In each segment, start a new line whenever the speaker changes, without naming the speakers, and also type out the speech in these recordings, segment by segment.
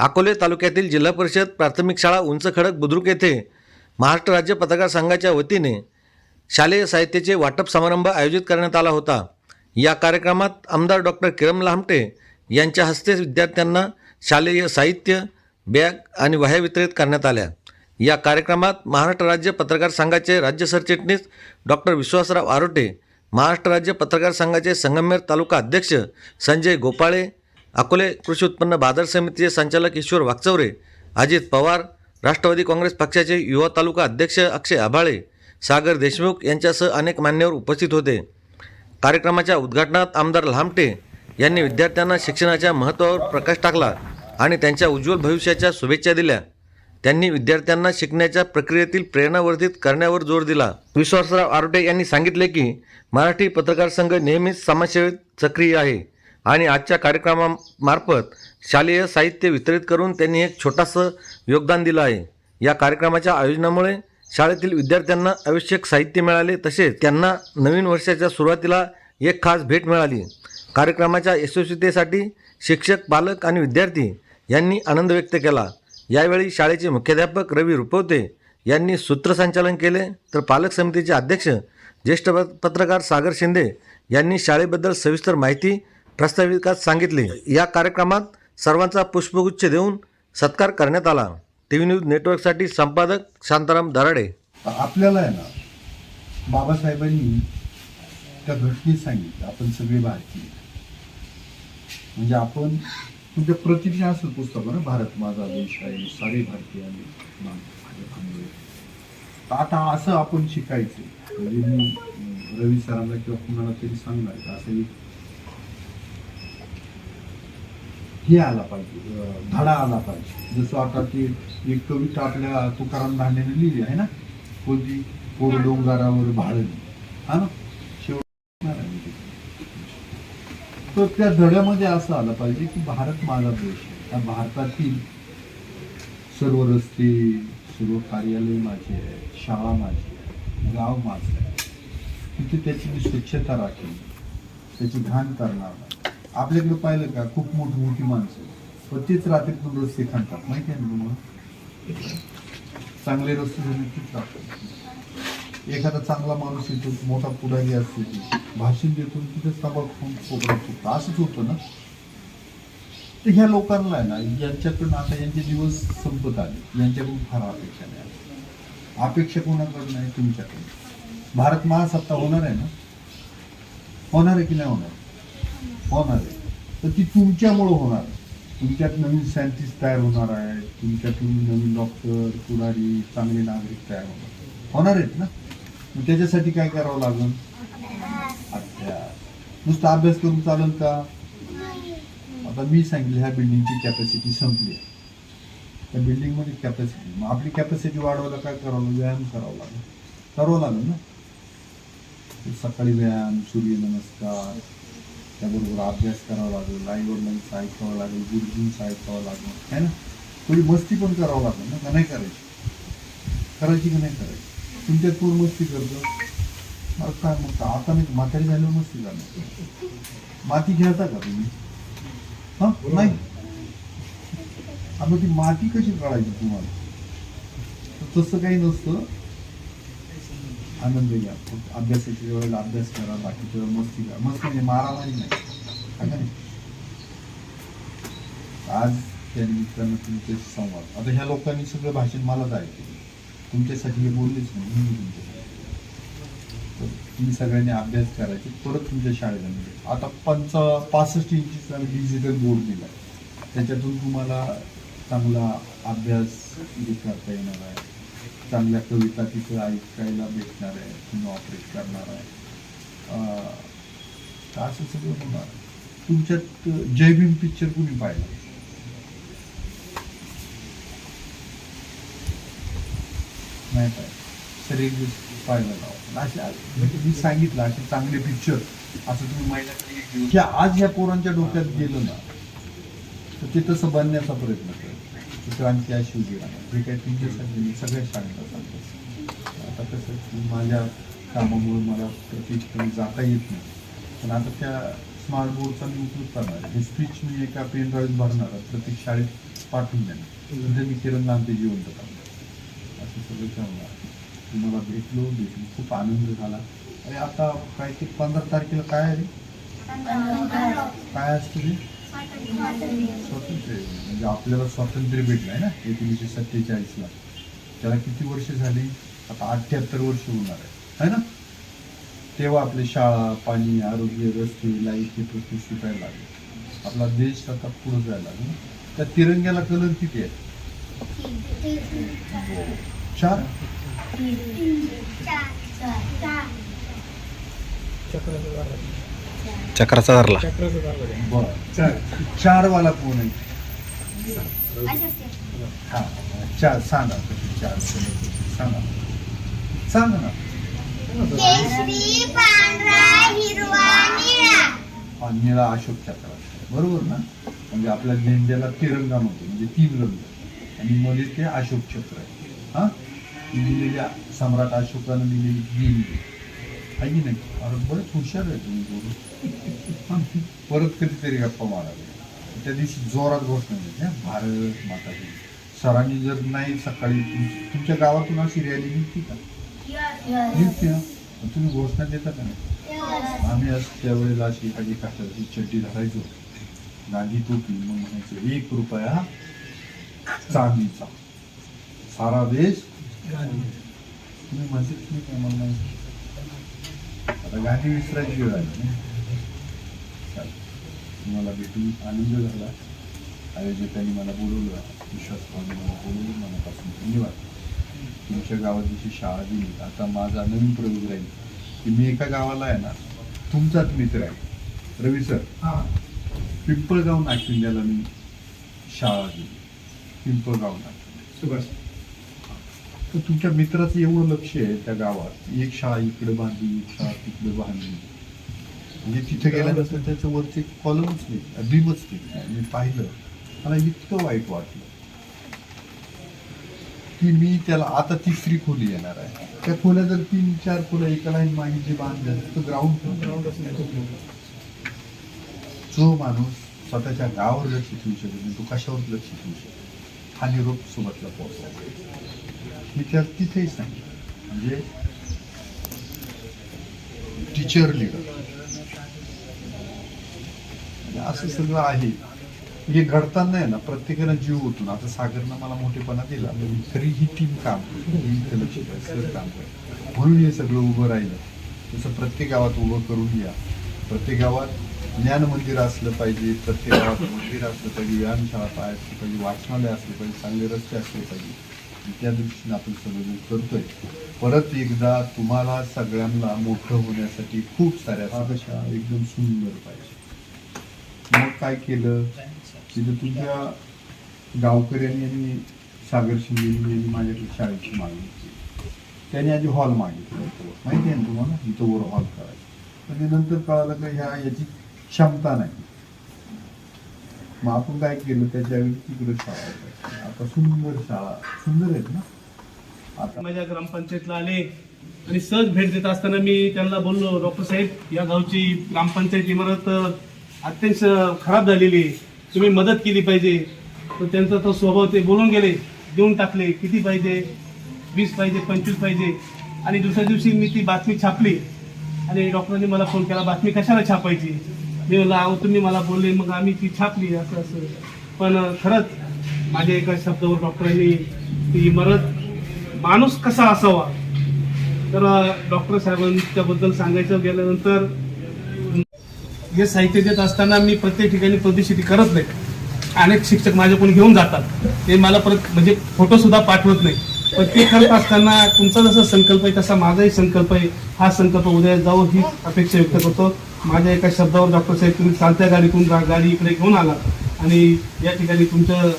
अकोले तालुक्यातील जिल्हा परिषद प्राथमिक शाळा उंच खडक बुद्रुक येथे महाराष्ट्र राज्य पत्रकार संघाच्या वतीने शालेय साहित्याचे वाटप समारंभ आयोजित करण्यात आला होता. या कार्यक्रमात आमदार डॉक्टर किरम लामटे यांच्या हस्ते विद्यार्थ्यांना शालेय साहित्य बॅग आणि वह्या वितरित करण्यात आल्या. या कार्यक्रमात महाराष्ट्र राज्य पत्रकार संघाचे राज्य सरचिटणीस डॉक्टर विश्वासराव आरोटे महाराष्ट्र राज्य पत्रकार संघाचे संगमेर तालुका अध्यक्ष संजय गोपाळे अकोले कृषी उत्पन्न बाजार समितीचे संचालक ईश्वर वाकचौरे अजित पवार राष्ट्रवादी काँग्रेस पक्षाचे युवा तालुका अध्यक्ष अक्षय आभाळे सागर देशमुख यांच्यासह अनेक मान्यवर उपस्थित होते. कार्यक्रमाच्या उद्घाटनात आमदार लामटे यांनी विद्यार्थ्यांना शिक्षणाच्या महत्त्वावर प्रकाश टाकला आणि त्यांच्या उज्ज्वल भविष्याच्या शुभेच्छा दिल्या. त्यांनी विद्यार्थ्यांना शिकण्याच्या प्रक्रियेतील प्रेरणावर्धित करण्यावर जोर दिला. विश्वासराव आरोटे यांनी सांगितले की मराठी पत्रकार संघ नेहमीच समाजसेवेत सक्रिय आहे. आणि आजच्या कार्यक्रमामार्फत शालेय साहित्य वितरित करून त्यांनी एक छोटासं योगदान दिलं आहे. या कार्यक्रमाच्या आयोजनामुळे शाळेतील विद्यार्थ्यांना आवश्यक साहित्य मिळाले तसेच त्यांना नवीन वर्षाच्या सुरुवातीला एक खास भेट मिळाली. कार्यक्रमाच्या यशस्वीतेसाठी शिक्षक पालक आणि विद्यार्थी यांनी आनंद व्यक्त केला. यावेळी शाळेचे मुख्याध्यापक रवी रुपवते यांनी सूत्रसंचालन केले. तर पालक समितीचे अध्यक्ष ज्येष्ठ पत्रकार सागर शिंदे यांनी शाळेबद्दल सविस्तर माहिती प्रास्ताविकात सांगितले. या कार्यक्रमात सर्वांचा पुष्पगुच्छ देऊन सत्कार करण्यात आला. टी व्ही न्यूज नेटवर्कसाठी संपादक शांताराम दराडे.
आपल्याला आहे ना बाबासाहेबांनी त्या घटनेत सांगितलं आपण सगळे भारतीय. म्हणजे आपण तुमच्या प्रतिज्ञा असेल पुस्तक ना भारत माझा देश आहे सारे भारतीय आणि आता असं आपण शिकायचं. म्हणजे मी रवी सरांना किंवा कुणाला तरी सांगणार असं एक हे आला पाहिजे धडा आला पाहिजे. जसं आता ते एक कविता आपल्या तुकाराम धांडेने लिहिली आहे ना कोणती? पोर डोंगरावर भाळली. हा ना? शेवट तर त्या धड्यामध्ये असं आलं पाहिजे की भारत माझा देश आहे. त्या भारतातील सर्व रस्ते सर्व कार्यालय माझे आहे शाळा माझी आहे गाव माझं आहे. तिथे त्याची मी स्वच्छता राखेल. त्याची घाण करणार नाही. आपल्याकडे पाहिलं का खूप मोठी मोठी माणसं. पण तेच रात्रीतून रस्ते खणतात. माहिती आहे ना तुम्हाला? चांगले रस्ते झाले तीच राहतात एखादा चांगला माणूस येतो मोठा पुढारी असतो भाषण देतो तिथे तबाख खाऊन कोपऱ्यात फुटतो. असंच होतं ना? तर ह्या लोकांना आहे ना यांच्याकडून आता यांचे दिवस संपत आले. यांच्याकडून फार अपेक्षा नाही अपेक्षा कोणाकडून आहे तुमच्याकडून भारत महासत्ता होणार आहे ना? होणार आहे की नाही होणार? होणार आहे. तर ती तुमच्यामुळं होणार. आहे. तुमच्यात नवीन सायंटिस्ट तयार होणार आहे तुमच्यातून नवीन डॉक्टर पुढारी चांगले नागरिक तयार होणार होणार आहेत ना? मग त्याच्यासाठी काय करावं लागेल? अच्छा. नुसता अभ्यास करून चालेल का? आता मी सांगितलं ह्या बिल्डिंगची कॅपॅसिटी संपली आहे. त्या बिल्डिंगमध्ये कॅपॅसिटी मग आपली कॅपॅसिटी वाढवायला काय करावं लागेल? व्यायाम करावा लागेल. करावं लागेल ना? सकाळी व्यायाम सूर्यनमस्कार त्याबरोबर अभ्यास करावा लागेल आई ऐकावं लागेल गुरुजींचं ऐकावं लागेल है ना? थोडी मस्ती पण करावं लागेल ना? का नाही करायची? करायची की नाही करायची? तुमच्यात कोण मस्ती करतो? मग काय मग आता मी म्हातारी झाल्यावर मस्ती करणार. माती खेळता का तुम्ही? हां? नाही? आता ती माती कशी काढायची तुम्हाला? तसं काही नसतं. आनंद घ्या फक्त अभ्यासाच्या वेळेला अभ्यास करा बाकीच्या वेळेला मस्ती करा. मस्ती म्हणजे मारामारी नाही. नाही? आज त्या निमित्तानं तुमचे संवाद. आता ह्या लोकांनी सगळं भाषण मलाच ऐकलं तुमच्यासाठी हे बोललेच नाही मी तुमच्यासाठी तर तुम्ही सगळ्यांनी अभ्यास करायचे परत तुमच्या शाळेला म्हणजे आता पंच पासष्ट इंचीचा डिजिटल बोर्ड दिला त्याच्यातून तुम्हाला चांगला अभ्यास हे करता येणार आहे. चांगल्या कविता तिथं ऐकायला भेटणार आहे तुम्ही ऑपरेट करणार आहे. असं सगळं होणार. तुमच्यात जय भीम पिक्चर कुणी पाहिला? नाही पाहिजे तर एक दिवस पाहिलं जावं असे म्हणजे मी सांगितलं असे चांगले पिक्चर असं तुम्ही महिन्यातून एक की आज ह्या पोरांच्या डोक्यात गेलं ना तर ते तसं बनण्याचा प्रयत्न कर. क्रांती अशी जे काही तुमच्यासाठी मी सगळ्या शाळेला सांगतो आता कसं की माझ्या कामामुळे मला प्रत्येक ठिकाणी जाता येत नाही. पण आता त्या स्मार्ट बोर्डचा मी उपयोग करणार आहे. हे स्पीच मी एका पेन ड्राईव्ह भरणार आहे. प्रत्येक शाळेत पाठवून द्या म्हणजे मी तिरंगा आमचे जिवंत करणार असं सगळं करणार तुम्हाला भेटलो भेटून खूप आनंद झाला. आणि आता काय ते पंधरा तारखेला काय आहे काय असतं ते? स्वातंत्र्य म्हणजे आपल्याला स्वातंत्र्य भेटलं आहे ना एकोणीसशे सत्तेचाळीसला. त्याला किती वर्ष झाली? आता अठ्ठ्याहत्तर वर्ष होणार आहे. है ना? तेव्हा आपली शाळा पाणी आरोग्य रस्ते लाइट हे प्रश्न सुटायला लागले. आपला देश आता पुढे जायला लागला त्या तिरंग्याला कलर किती आहे? चार?
चक्राचा धरला.
चार वाला कोण आहे. हा चार सांगा चार सांगा सांगा ना.
निळा
अशोक चक्र. बरोबर ना? म्हणजे आपल्या झेंड्याला तिरंगा म्हणतो. म्हणजे तीन रंग. आणि मध्ये ते अशोक चक्र आहे. हा? दिलेल्या सम्राट अशोकानं दिलेली आहे की नाही. अरे बरेच हुशार आहे तुम्ही बोलून परत कधीतरी गप्पा मारावे. त्या दिवशी जोरात घोषणा देते हा, भारत माता सरांनी जर नाही सकाळी तुम- तुमच्या गावातून अशी रॅली निघते का? निघते ना. तुम्ही घोषणा देता का नाही? आम्ही आज त्यावेळेला अशी एखादी काठाची चड्डी धरायचो. गांधी टोपी मग म्हणायचो एक रुपया चांदीचा. सारा देश तुम्ही म्हणते तुम्ही काय मला गांधी विसरायची वेळ आली. तुम्हाला भेटून आनंद झाला. आयोजकांनी मला बोलवलं विश्वासभावाने मला बोलवलं मनापासून धन्यवाद. तुमच्या गावात जशी शाळा दिली आता माझा नवीन प्रयोग राहील. की मी एका गावाला आहे ना तुमचाच मित्र आहे. रवी सर. पिंपळगाव नाशिंद्याला मी शाळा दिली. पिंपळगाव नाशिंद्या
सुभाष.
तर तुमच्या मित्राचं एवढं लक्ष आहे त्या गावात. एक शाळा इकडे बांधली एक शाळा तिकडे बांधली. म्हणजे तिथे गेल्यानंतर त्याचं वरचे कॉलमच नाही बीमच नाही मी पाहिलं. मला इतकं वाईट वाटलं. की मी त्याला आता तिसरी खोली येणार आहे. त्या खोल्या जर तीन चार खोल्या एका लाईन मागे जे बांधल्या तर ग्राउंड
ग्राउंड
जो माणूस स्वतःच्या गावावर लक्ष ठेवू शकत नाही तो कशावर लक्ष ठेवू शकतो हा निरोप सोबतला पोहोचला मी त्या तिथेही सांगितलं म्हणजे टीचर लिडर असं सगळं आहे. हे घडताना आहे ना प्रत्येकानं जीव ओतून आता सागरनं मला मोठेपणा दिला. म्हणजे तरी ही टीम काम लक्ष सगळं काम म्हणून हे सगळं उभं राहिलं. तसं प्रत्येक गावात उभं करून घ्या. प्रत्येक गावात ज्ञान मंदिर असलं पाहिजे. प्रत्येक गावात मंदिर असलं पाहिजे. व्यायामशाळा पाय पाहिजे. वाचनालय असले पाहिजे. चांगले रस्ते असले पाहिजे. त्या दृष्टीने आपण सगळं करतोय. परत एकदा तुम्हाला सगळ्यांना मोठं होण्यासाठी खूप साऱ्या अपेक्षा एकदम सुंदर पाहिजे. मग काय केलं? तिथं तुमच्या गावकऱ्यांनी आणि सागर शिंदे यांनी माझ्याकडे शाळेची मागणी केली. त्याने आधी हॉल मागितला माहिती आहे ना तुम्हाला? इथं वर हॉल करायचं. पण नंतर कळालं का ह्या याची क्षमता नाही. मग आपण काय केलं? त्याच्यावेळी तिकडे शाळा आता सुंदर शाळा. सुंदर आहेत ना? आता
माझ्या ग्रामपंचायतला आले आणि सहज भेट देत असताना मी त्यांना बोललो डॉक्टर साहेब या गावची ग्रामपंचायत इमारत अत्यंत खराब झालेली आहे. तुम्ही मदत केली पाहिजे. तर त्यांचा तो स्वभाव ते बोलून गेले देऊन टाकले किती पाहिजे? वीस पाहिजे पंचवीस पाहिजे? आणि दुसऱ्या दिवशी मी ती बातमी छापली. आणि डॉक्टरांनी मला फोन केला बातमी कशाला छापायची? मी म्हणलं तुम्ही मला बोलले मग आम्ही ती छापली असं असं. पण खरंच माझ्या एका शब्दावर डॉक्टरांनी ती इमारत माणूस कसा असावा? तर डॉक्टर साहेबांच्याबद्दल सांगायचं गेल्यानंतर हे साहित्य देत असताना मी प्रत्येक ठिकाणी पब्लिसिटी करत नाही. अनेक शिक्षक माझ्याकडून घेऊन जातात. ते मला परत म्हणजे फोटोसुद्धा पाठवत नाही. पण ते करत असताना तुमचा जसा संकल्प आहे तसा माझाही संकल्प आहे. हा संकल्प उद्या जाऊ ही अपेक्षा व्यक्त करतो. माझ्या एका शब्दावर डॉक्टर साहेब तुम्ही चालत्या गाडीतून गाडी इकडे घेऊन आला. आणि या ठिकाणी तुमचं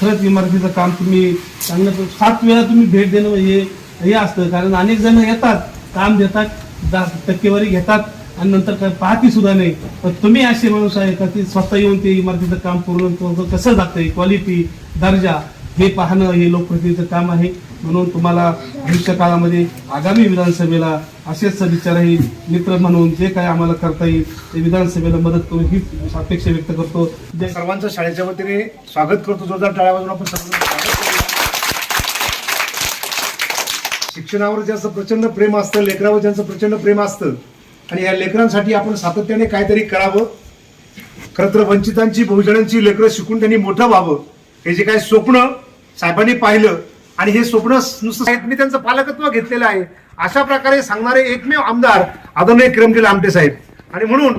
खरंच इमारतीचं काम तुम्ही चांगलं सात वेळा तुम्ही भेट देणं हे हे असतं. कारण अनेक जण येतात काम देतात जास्त टक्केवारी घेतात आणि नंतर काय पाहती सुद्धा नाही. पण तुम्ही असे माणूस आहे का ती स्वतः येऊन ते इमारतीचं काम पूर्ण करून कसं जातं क्वालिटी दर्जा. हे पाहणं हे लोकप्रतिनिधीचं काम आहे. म्हणून तुम्हाला भविष्य काळामध्ये आगामी विधानसभेला असेच विचारही मित्र म्हणून जे काय आम्हाला करता येईल ते विधानसभेला मदत करू ही अपेक्षा व्यक्त करतो.
सर्वांचं शाळेच्या वतीने स्वागत करतो. जोरदार टाळ्या वाजून आपण शिक्षणावर ज्याचं प्रचंड प्रेम असतं लेकरावर ज्यांचं प्रचंड प्रेम असतं आणि या लेकरांसाठी आपण सातत्याने काहीतरी करावं. खरं तर वंचितांची बहुजनांची लेकरं शिकून त्यांनी मोठं व्हावं. हे जे काय स्वप्न साहेबांनी पाहिलं आणि हे स्वप्न नुसतं साहेब मी त्यांचं पालकत्व घेतलेलं आहे. अशा प्रकारे सांगणारे एकमेव आमदार आदरणीय किरमजील आमटे साहेब. आणि म्हणून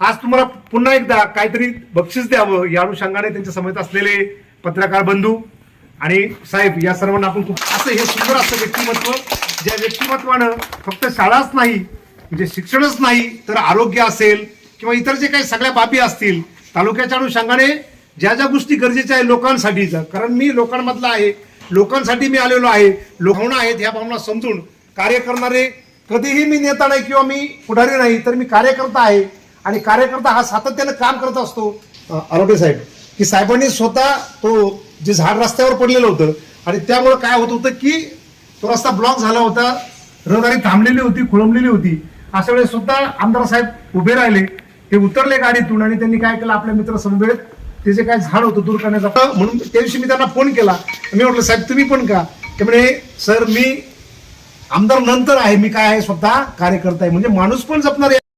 आज तुम्हाला पुन्हा एकदा काहीतरी बक्षीस द्यावं या अनुषंगाने त्यांच्या समेत असलेले पत्रकार बंधू. आणि साहेब या सर्वांना आपण खूप असं हे सुंदर असं व्यक्तिमत्व ज्या व्यक्तिमत्वानं फक्त शाळाच नाही म्हणजे शिक्षणच नाही तर आरोग्य असेल किंवा इतर जे काही सगळ्या बाबी असतील तालुक्याच्या अनुषंगाने ज्या ज्या गोष्टी गरजेच्या आहे लोकांसाठीचा कारण मी लोकांमधला आहे लोकांसाठी मी आलेलो आहे लोकांना आहेत ह्या भावना समजून कार्य करणारे कधीही मी नेता नाही किंवा मी पुढारी नाही तर मी कार्यकर्ता आहे. आणि कार्यकर्ता हा सातत्यानं काम करत असतो. अ, आरोग्य साहेब की साहेबांनी स्वतः तो जे झाड रस्त्यावर पडलेलं होतं आणि त्यामुळं काय होत होतं की तो रस्ता ब्लॉक झाला होता रहदारी थांबलेली होती खोळंबलेली होती. अशा वेळेस स्वतः आमदार साहेब उभे राहिले ते उतरले गाडीतून आणि त्यांनी काय केलं आपल्या मित्र समवेत त्याचे काय झाड होतं दूर करण्याचा म्हणून त्या दिवशी मी त्यांना फोन केला. मी म्हटलं साहेब तुम्ही पण का? ते म्हणे सर मी आमदार नंतर आहे. मी काय आहे स्वतः कार्यकर्ता आहे. म्हणजे माणूस पण जपणार आहे